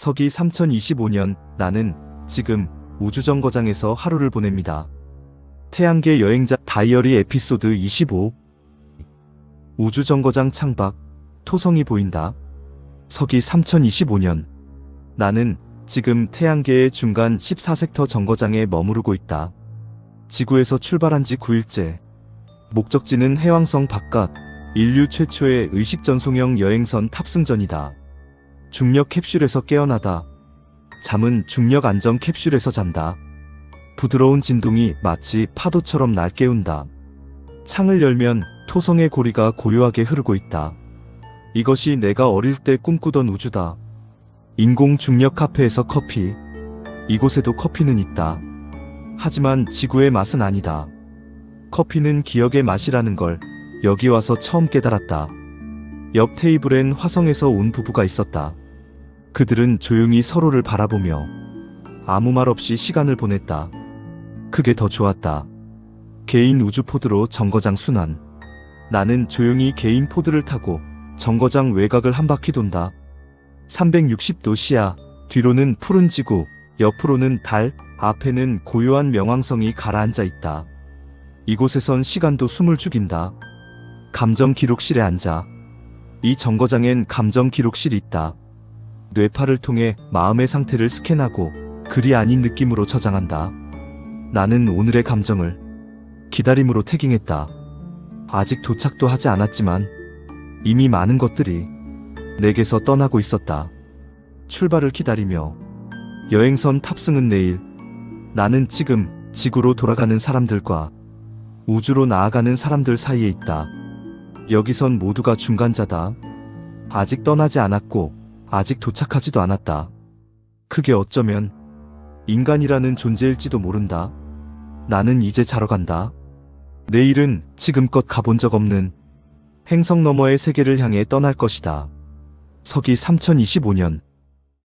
서기 3025년 나는 지금 우주정거장에서 하루를 보냅니다. 태양계 여행자 다이어리 에피소드 25 우주정거장 창밖 토성이 보인다. 서기 3025년 나는 지금 태양계의 중간 14섹터 정거장에 머무르고 있다. 지구에서 출발한 지 9일째. 목적지는 해왕성 바깥 인류 최초의 의식 전송형 여행선 탑승전이다. 중력 캡슐에서 깨어나다. 잠은 중력 안정 캡슐에서 잔다. 부드러운 진동이 마치 파도처럼 날 깨운다. 창을 열면 토성의 고리가 고요하게 흐르고 있다. 이것이 내가 어릴 때 꿈꾸던 우주다. 인공 중력 카페에서 커피. 이곳에도 커피는 있다. 하지만 지구의 맛은 아니다. 커피는 기억의 맛이라는 걸 여기 와서 처음 깨달았다. 옆 테이블엔 화성에서 온 부부가 있었다. 그들은 조용히 서로를 바라보며 아무 말 없이 시간을 보냈다. 그게 더 좋았다. 개인 우주 포드로 정거장 순환. 나는 조용히 개인 포드를 타고 정거장 외곽을 한 바퀴 돈다. 360도 시야, 뒤로는 푸른 지구, 옆으로는 달, 앞에는 고요한 명왕성이 가라앉아 있다. 이곳에선 시간도 숨을 죽인다. 감정 기록실에 앉아. 이 정거장엔 감정 기록실이 있다. 뇌파를 통해 마음의 상태를 스캔하고 글이 아닌 느낌으로 저장한다. 나는 오늘의 감정을 기다림으로 태깅했다. 아직 도착도 하지 않았지만 이미 많은 것들이 내게서 떠나고 있었다. 출발을 기다리며 여행선 탑승은 내일 나는 지금 지구로 돌아가는 사람들과 우주로 나아가는 사람들 사이에 있다. 여기선 모두가 중간자다. 아직 떠나지 않았고 아직 도착하지도 않았다. 그게 어쩌면 인간이라는 존재일지도 모른다. 나는 이제 자러 간다. 내일은 지금껏 가본 적 없는 행성 너머의 세계를 향해 떠날 것이다. 서기 3025년